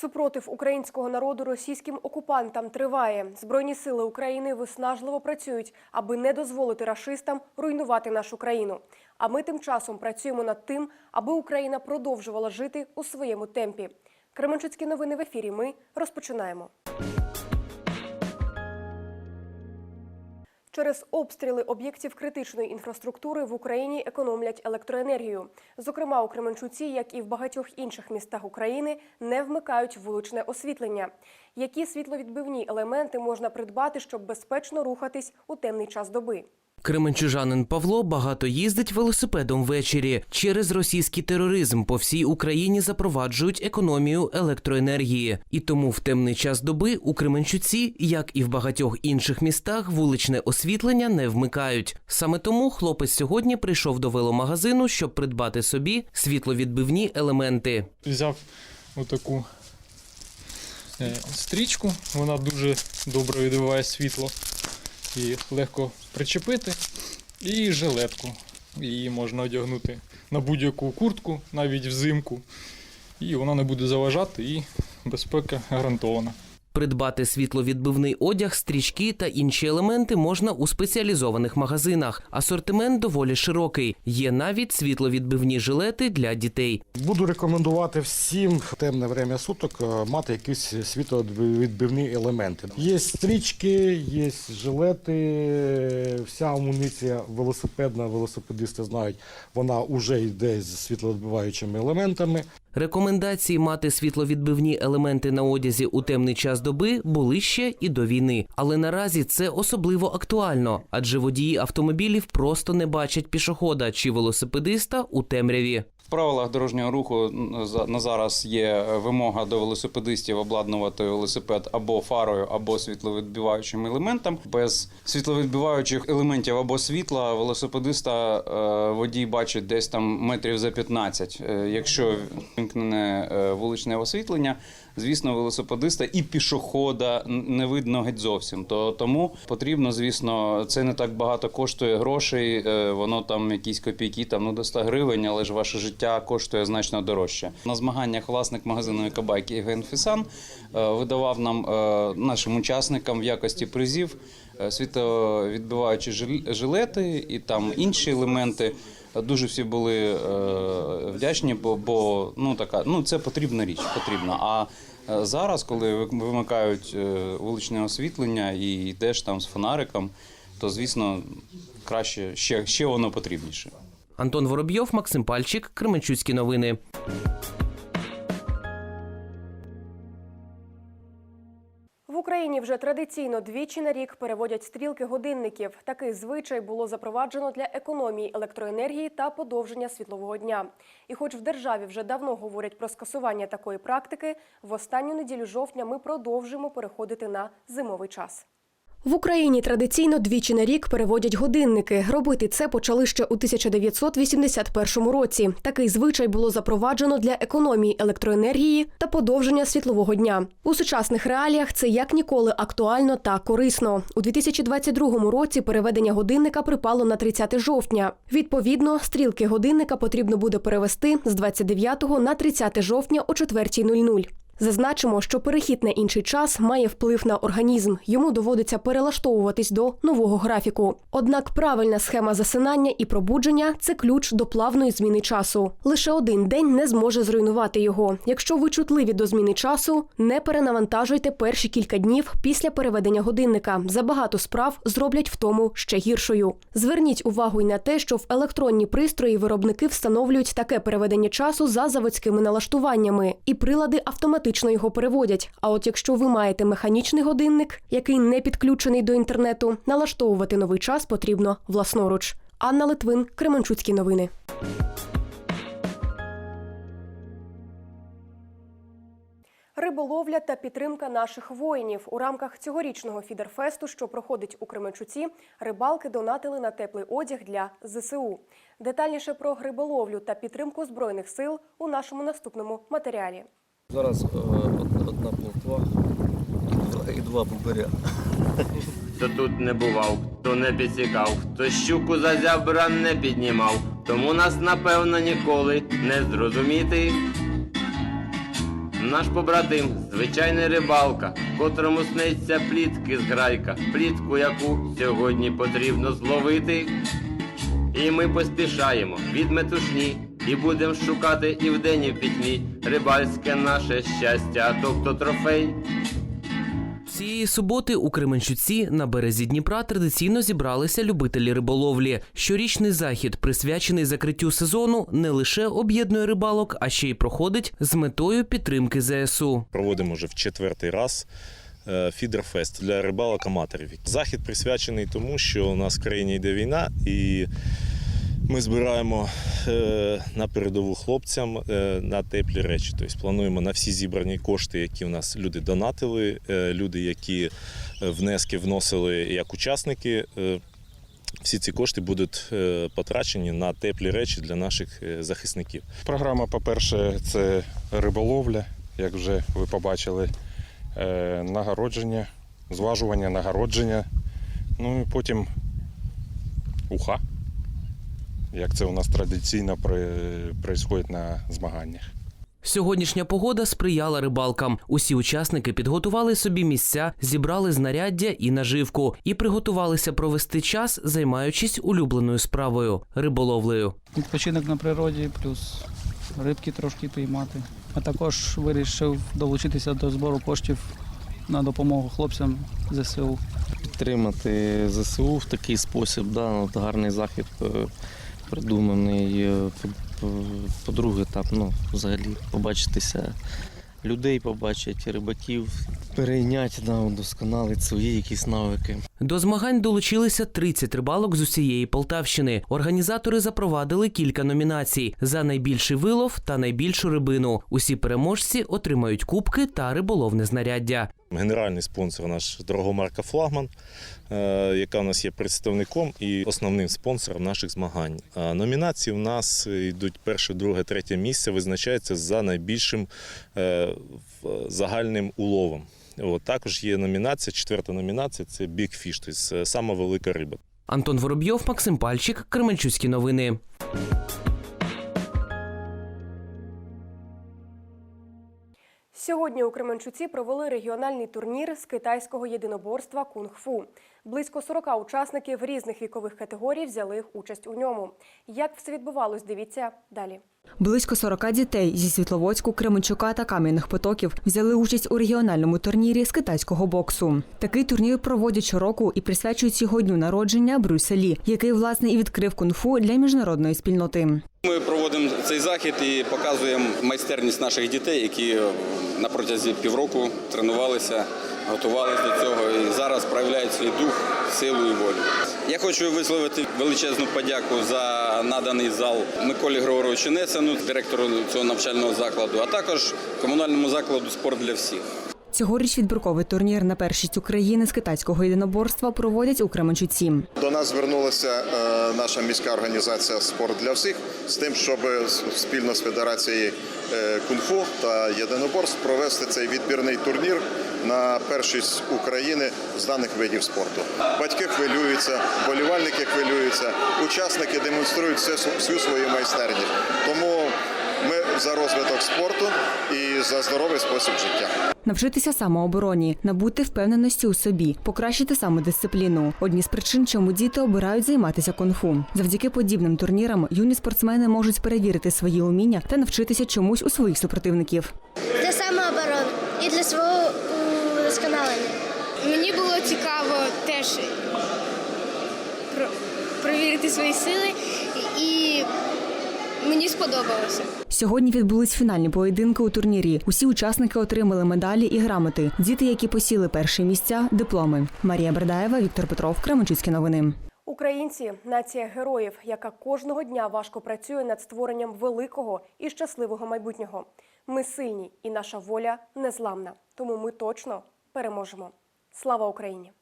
Супротив українського народу російським окупантам триває. Збройні сили України виснажливо працюють, аби не дозволити рашистам руйнувати нашу країну. А ми тим часом працюємо над тим, аби Україна продовжувала жити у своєму темпі. Кременчуцькі новини в ефірі. Ми розпочинаємо. Через обстріли об'єктів критичної інфраструктури в Україні економлять електроенергію. Зокрема, у Кременчуці, як і в багатьох інших містах України, не вмикають вуличне освітлення. Які світловідбивні елементи можна придбати, щоб безпечно рухатись у темний час доби? Кременчужанин Павло багато їздить велосипедом ввечері. Через російський тероризм по всій Україні запроваджують економію електроенергії. І тому в темний час доби у Кременчуці, як і в багатьох інших містах, вуличне освітлення не вмикають. Саме тому хлопець сьогодні прийшов до веломагазину, щоб придбати собі світловідбивні елементи. взяв отаку стрічку. Вона дуже добре відбиває світло і легко причепити. І жилетку. Її можна одягнути на будь-яку куртку, навіть взимку. І вона не буде заважати, і безпека гарантована. Придбати світловідбивний одяг, стрічки та інші елементи можна у спеціалізованих магазинах. Асортимент доволі широкий. Є навіть світловідбивні жилети для дітей. Буду рекомендувати всім в темне время суток е, мати якісь світловідбивні елементи. Є стрічки, є жилети, вся амуніція велосипедна, велосипедисти знають, вона вже йде з світловідбиваючими елементами. Рекомендації мати світловідбивні елементи на одязі у темний час доби були ще і до війни. Але наразі це особливо актуально, адже водії автомобілів просто не бачать пішохода чи велосипедиста у темряві. В правилах дорожнього руху на зараз є вимога до велосипедистів обладнувати велосипед або фарою, або світловідбиваючим елементом. Без світловідбиваючих елементів або світла велосипедиста е, водій бачить десь там метрів за 15. Е, Якщо вимкнене е, вуличне освітлення, звісно, велосипедиста і пішохода не видно геть зовсім. То тому потрібно, звісно, це не так багато коштує грошей. е, Воно там якісь копійки, там ну до 100 гривень, але ж ваше життя коштує значно дорожче. На змаганнях власник магазину Екобайк Євген Фісан е, видавав нам е, нашим учасникам в якості призів світовідбиваючі жил- жилети і там інші елементи. Дуже всі були е, вдячні, бо, бо ну така ну це потрібна річ, потрібна. А е, зараз, коли ви- вимикають е, вуличне освітлення і йдеш там з фонариком, то звісно краще ще, ще воно потрібніше. Антон Воробйов, Максим Пальчик, Кременчуцькі новини. Україні вже традиційно двічі на рік переводять стрілки годинників. Такий звичай було запроваджено для економії електроенергії та подовження світлового дня. І хоч в державі вже давно говорять про скасування такої практики, в останню неділю жовтня ми продовжуємо переходити на зимовий час. В Україні традиційно двічі на рік переводять годинники. Робити це почали ще у 1981 році. Такий звичай було запроваджено для економії електроенергії та подовження світлового дня. У сучасних реаліях це як ніколи актуально та корисно. У 2022 році переведення годинника припало на 30 жовтня. Відповідно, стрілки годинника потрібно буде перевести з 29 на 30 жовтня о 4.00. Зазначимо, що перехід на інший час має вплив на організм. Йому доводиться перелаштовуватись до нового графіку. Однак правильна схема засинання і пробудження це ключ до плавної зміни часу. Лише один день не зможе зруйнувати його. Якщо ви чутливі до зміни часу, не перенавантажуйте перші кілька днів після переведення годинника. Забагато справ зроблять втому ще гіршою. Зверніть увагу й на те, що в електронні пристрої виробники встановлюють таке переведення часу за заводськими налаштуваннями, і прилади автоматично його переводять. А от якщо ви маєте механічний годинник, який не підключений до інтернету, налаштовувати новий час потрібно власноруч. Анна Литвин, Кременчуцькі новини. Риболовля та підтримка наших воїнів у рамках цьогорічного фідерфесту, що проходить у Кременчуці, рибалки донатили на теплий одяг для ЗСУ. Детальніше про риболовлю та підтримку збройних сил у нашому наступному матеріалі. Зараз е, одна плотва і два, бубаря. Хто тут не бував, хто не підсікав, хто щуку за зябра не піднімав, тому нас напевно ніколи не зрозуміти. Наш побратим, звичайний рибалка, котрому сниться плітки з грайка, плітку, яку сьогодні потрібно зловити. І ми поспішаємо від метушні, і будемо шукати і вдень, і в пітьмі рибальське наше щастя, тобто трофей. Цієї суботи у Кременчуці на березі Дніпра традиційно зібралися любителі риболовлі. Щорічний захід, присвячений закриттю сезону, не лише об'єднує рибалок, а ще й проходить з метою підтримки ЗСУ. Проводимо вже в четвертий раз е, фідерфест для рибалок-аматорів. Захід присвячений тому, що у нас в країні йде війна, і ми збираємо е, на передову хлопцям е, на теплі речі. Тобто плануємо на всі зібрані кошти, які у нас люди донатили, е, люди, які внески вносили як учасники. Всі ці кошти будуть потрачені на теплі речі для наших захисників. Програма, по-перше, це риболовля, як вже ви побачили, нагородження, зважування, нагородження. Ну і потім уха, як це у нас традиційно відбувається на змаганнях. Сьогоднішня погода сприяла рибалкам. Усі учасники підготували собі місця, зібрали знаряддя і наживку і приготувалися провести час, займаючись улюбленою справою риболовлею. Відпочинок на природі, плюс рибки трошки піймати. А також вирішив долучитися до збору коштів на допомогу хлопцям ЗСУ. Підтримати ЗСУ в такий спосіб, да, от гарний захід е, придуманий. Е, по- по- По-друге, там, ну, взагалі побачитися людей, побачити рибаків, перейняти, да, удосконалити свої якісь навики. До змагань долучилися 30 рибалок з усієї Полтавщини. Організатори запровадили кілька номінацій за найбільший вилов та найбільшу рибину. Усі переможці отримають кубки та риболовне знаряддя. Генеральний спонсор наш дорогомарка Флагман, е, яка у нас є представником і основним спонсором наших змагань. А Номінації у нас йдуть перше, друге, третє місце, визначається за найбільшим е, загальним уловом. От, також є номінація, четверта номінація це Big Fish, тобто сама велика риба. Антон Воробйов, Максим Пальчик, Кременчуцькі новини. Сьогодні у Кременчуці провели регіональний турнір з китайського єдиноборства кунг-фу. Близько 40 учасників різних вікових категорій взяли участь у ньому. Як все відбувалось, дивіться далі. Близько 40 дітей зі Світловодську, Кременчука та Кам'яних Потоків взяли участь у регіональному турнірі з китайського боксу. Такий турнір проводять щороку і присвячують його дню народження Брюсселі, який власне і відкрив кунг-фу для міжнародної спільноти. Ми проводимо цей захід і показуємо майстерність наших дітей, які на протязі півроку тренувалися, готувалися до цього і зараз проявляють свій дух, силу і волю. Я хочу висловити величезну подяку за наданий зал Миколі Григоровичу Несену, директору цього навчального закладу, а також комунальному закладу спорт для всіх. Цьогоріч відбірковий турнір на першість України з китайського єдиноборства проводять у Кременчуці. До нас звернулася е, наша міська організація Спорт для всіх з тим, щоб спільно з федерацією е, кунг-фу та єдиноборств провести цей відбірний турнір на першість України з даних видів спорту. Батьки хвилюються, болівальники хвилюються, учасники демонструють все всю свою майстерність. Тому ми за розвиток спорту і за здоровий спосіб життя. Навчитися самообороні, набути впевненості у собі, покращити самодисципліну. Одні з причин, чому діти обирають займатися кунг-фу. Завдяки подібним турнірам юні спортсмени можуть перевірити свої уміння та навчитися чомусь у своїх супротивників. Для самооборони і для свого цікаво теж про- перевірити свої сили, і мені сподобалося. Сьогодні відбулись фінальні поєдинки у турнірі. Усі учасники отримали медалі і грамоти. Діти, які посіли перші місця, дипломи. Марія Бердаєва, Віктор Петров, Кременчуцькі новини. Українці нація героїв, яка кожного дня важко працює над створенням великого і щасливого майбутнього. Ми сильні, і наша воля незламна. Тому ми точно переможемо. Слава Україні!